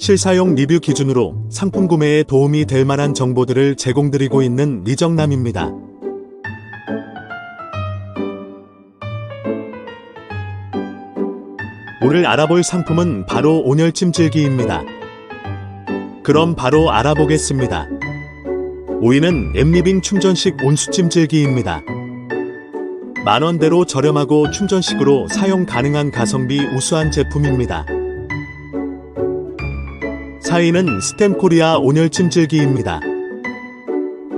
실사용 리뷰 기준으로 상품 구매에 도움이 될 만한 정보들을 제공드리고 있는 리정남입니다. 오늘 알아볼 상품은 바로 온열찜 질기입니다. 그럼 바로 알아보겠습니다. 5위는 엠리빙 충전식 온수찜 질기입니다. 만원대로 저렴하고 충전식으로 사용 가능한 가성비 우수한 제품입니다. 4위는 스템코리아 온열찜질기입니다.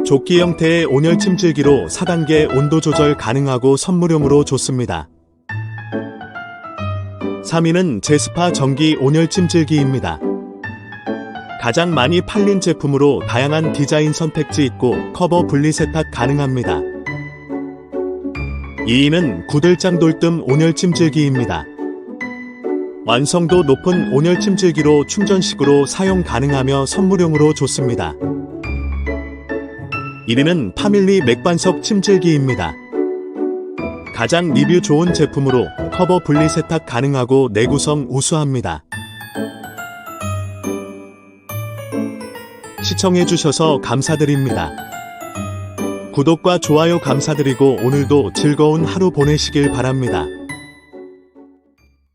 조끼 형태의 온열찜질기로 4단계 온도 조절 가능하고 선물용으로 좋습니다. 3위는 제스파 전기 온열찜질기입니다. 가장 많이 팔린 제품으로 다양한 디자인 선택지 있고 커버 분리 세탁 가능합니다. 2위는 구들장 돌뜸 온열찜질기입니다. 완성도 높은 온열 찜질기로 충전식으로 사용 가능하며 선물용으로 좋습니다. 1위는 파밀리 맥반석 찜질기입니다. 가장 리뷰 좋은 제품으로 커버 분리 세탁 가능하고 내구성 우수합니다. 시청해주셔서 감사드립니다. 구독과 좋아요 감사드리고 오늘도 즐거운 하루 보내시길 바랍니다.